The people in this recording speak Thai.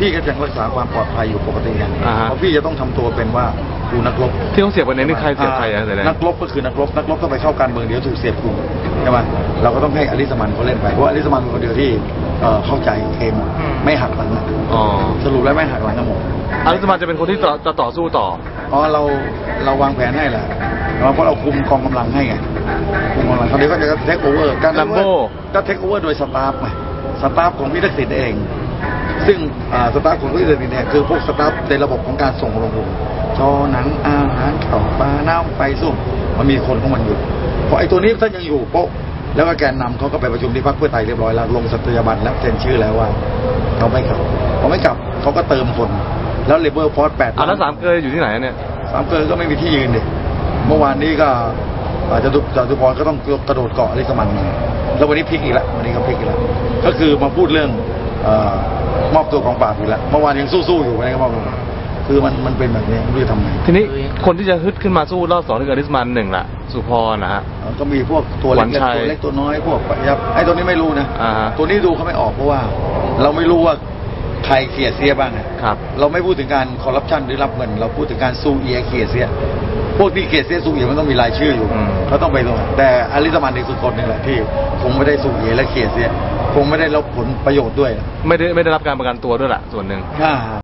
พี่ก็ยังรักษาความปลอดภัยอยู่ปกติไงอ่าฮะ เพราะพี่จะต้องทำตัวเป็นว่ากูนักรบ ที่ต้องเสียบวันนี้นี่ใครเสียบใครอะแต่ละนักรบก็คือนักรบนักรบต้องไปเข้าการเมืองเดี๋ยวถูกเสียบกูใช่ไหมเราก็ต้องให้อลิสมันเขาเล่นไปเพราะว่าอลิสมันเป็นคนเดียวที่เอ่อเข้าใจเกมไม่หักหลังอะอ๋อ สรุปแล้วไม่หักหลังกันหมดอาริสมันจะเป็นคนที่ต่อจะต่อสู้ต่อ อ๋อเราเราวางแผนให้แหละเพราะเราคุมกองกำลังให้ไงคุมกองกำลังเขาเดี๋ยวก็จะเทคโอเวอร์การ Lambo ก็เทคโอเวอร์โดยสตาฟไงสตาฟของพี่ทักษิณเอง ซึ่งอ่าสตาฟของพี่ทักษิณเนี่ยคือพวกสตาฟในระบบของการส่งโรงงานจอหนังอาหารข่าวปลาน้ำไฟส้มมันมีคนของมันอยู่เพราะไอ้ตัวนี้ท่านยังอยู่โป๊ะแล้วก็แกนนำเขาก็ไปประชุมที่พรรคเพื่อไทยเรียบร้อยแล้วลงสัตยาบันและเซ็นชื่อแล้วว่าเขาไม่กลับเขาไม่กลับเขาก็เติมคนแล้วเลเบอร์ฟอร์สแปดอะแล้วสามเกยอยู่ที่ไหนอะเนี่ยสามเกลอก็ไม่มีที่ยืนดิเมื่อวานนี้ก็อาจจะจตุพรก็ต้องกระโดดเกาะอลิสมันมาแล้ววันนี้พลิกอีกแล้ววันนี้ก็พลิกอีกแล้วก็คือมาพูดเรื่องเออ มอบตัวของปราบอีกแล้วเมื่อวานยังสู้ๆอยู่วันนี้ก็มอบตัวคือมันมันเป็นแบบนี้ไม่รู้จะทำไงทีนี้คนที่จะฮึดขึ้นมาสู้รอบสองนี่คืออาริสมันหนึ่งละสุพรนะฮะเอ่อก็มีพวกตัวหเล็วากนชัยๆตัวเล็กตัวน้อยพวกยับไอ้ตัวนี้ไม่รู้นะอ่าฮะตัวนี้ดูเขาไม่ออกเพราะว่า เราไม่รู้ว่าใครเขียเสียบ้างอะครับ เราไม่พูดถึงการคอร์รัปชันหรือรับเงิน เราพูดถึงการซูเอียเขียเสีย พวกที่เขียเสียซูเอียมันต้องมีรายชื่ออยู่อืมเขาต้องไปตรงนั้นแต่อลิสมันอีกสุดคนหนึ่งแหละที่คงไม่ได้ซูเอียและเขียเสียคงไม่ได้รับผลประโยชน์ด้วย ไม่ได้ไม่ได้รับการประกันตัวด้วยล่ะส่วนหนึ่งอ่า